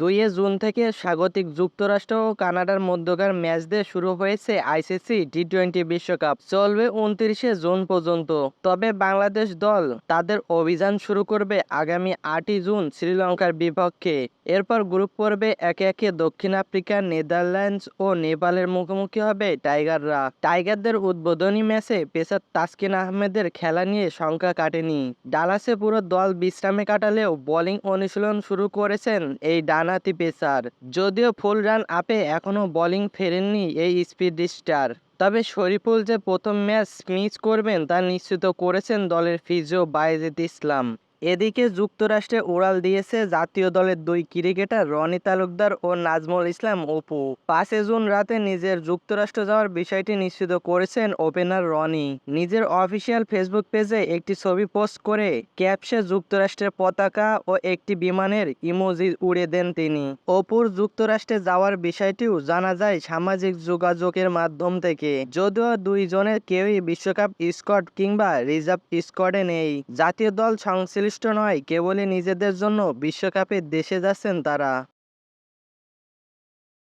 দুইয়ে জুন থেকে স্বাগতিক যুক্তরাষ্ট্র ও কানাডার মধ্যকার ম্যাচ দিয়ে শুরু হয়েছে আইসিসি টি টোয়েন্টি বিশ্বকাপ। চলবে উনত্রিশে জুন পর্যন্ত। তবে বাংলাদেশ দল তাদের অভিযান শুরু করবে আগামী আটই জুন শ্রীলঙ্কার বিপক্ষে। এরপর গ্রুপ পর্বে একে একে দক্ষিণ আফ্রিকা নেদারল্যান্ডস ও নেপালের মুখোমুখি হবে টাইগাররা। টাইগারদের উদ্বোধনী ম্যাচে পেসার তাসকিন আহমেদের খেলা নিয়ে শঙ্কা কাটেনি। ডালাসে পুরো দল বিশ্রামে কাটালেও বোলিং অনুশীলন শুরু করেছেন এই ডানহাতি পেসার। যদিও ফুল রান আপে এখনও বোলিং ফেরেননি এই স্পিড স্টার। তবে শরীফুল যে প্রথম ম্যাচ মিস করবেন তা নিশ্চিত করেছেন দলের ফিজিও বাইজিদ ইসলাম। এদিকে যুক্তরাষ্ট্রে উড়াল দিয়েছে জাতীয় দলের দুই ক্রিকেটার রনি তালুকদার ও নাজমুল ইসলাম অপু। পাঁচে জুন রাতে নিজের যুক্তরাষ্ট্র যাওয়ার বিষয়টি নিশ্চিত করেছেন ওপেনার রনি। নিজের অফিসিয়াল ফেসবুক পেজে একটি ছবি পোস্ট করে ক্যাপসে যুক্তরাষ্ট্রের পতাকা ও একটি বিমানের ইমোজি উড়ে দেন তিনি। অপুর যুক্তরাষ্ট্রে যাওয়ার বিষয়টিও জানা যায় সামাজিক যোগাযোগের মাধ্যম থেকে। যদিও দুইজনের কেউই বিশ্বকাপ স্কোয়াড কিংবা রিজার্ভ স্কোয়াডে নেই। জাতীয় দল সংশ্লিষ্ট নয় কেবলই নিজেদের জন্য বিশ্বকাপে দেশে যাচ্ছেন তারা।